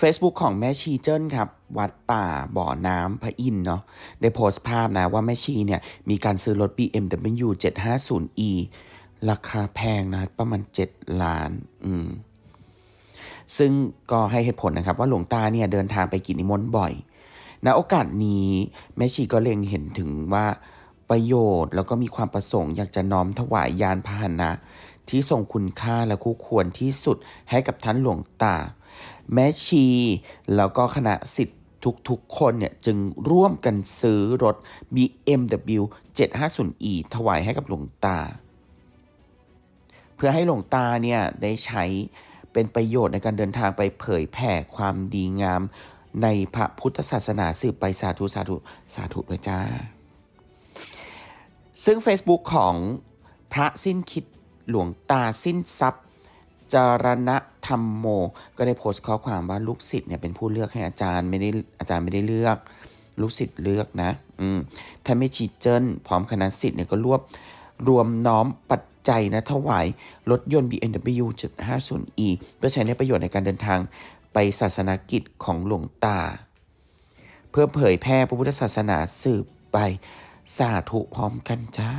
Facebook ของแม่ชีเจิ้นครับ วัดป่าบ่อน้ำพระอินเนาะได้โพสต์ภาพนะว่าแม่ชีเนี่ยมีการซื้อรถ BMW 750e ราคาแพงนะประมาณ 7 ล้าน อืม ซึ่งก็ให้เหตุผลนะครับ ว่าหลวงตาเนี่ยเดินทางไปกินนิมนต์บ่อยณโอกาสนี้แม่ชีก็เล็งเห็นถึงว่า ประโยชน์ แล้วก็มีความประสงค์อยากจะน้อมถวายยานพาหนะ ที่ทรงคุณค่าและคู่ควรที่สุดให้กับท่านหลวงตา แม่ชี แล้วก็คณะสิทธิ์ทุกๆ คนเนี่ยจึงร่วมกันซื้อรถ BMW 750e ถวายให้กับหลวงตา เพื่อให้หลวงตาเนี่ยได้ใช้เป็นประโยชน์ในการเดินทางไปเผยแผ่ความดีงาม ในพระพุทธศาสนาสืบไปสาธุสาธุสาธุด้วยจ้า ซึ่ง Facebook ของพระสิ้นคิดหลวงตาสิ้นทรัพย์ จารณธรรมโม ก็ได้โพสต์ข้อความว่าลูกศิษย์เนี่ยเป็นผู้เลือกให้อาจารย์ไม่ได้อาจารย์ไม่ได้เลือก ลูกศิษย์เลือกนะอืมถ้าไม่ชีเจิ้นพร้อมคณะศิษย์เนี่ยก็รวบรวมน้อมปัจจัยนะถวายรถยนต์ BMW 750e เพื่อใช้ในประโยชน์ในการเดินทางไปศาสนากิจของหลวงตา เพื่อเผยแพร่พระพุทธศาสนาสืบไป สาธุพร้อมกันจ้า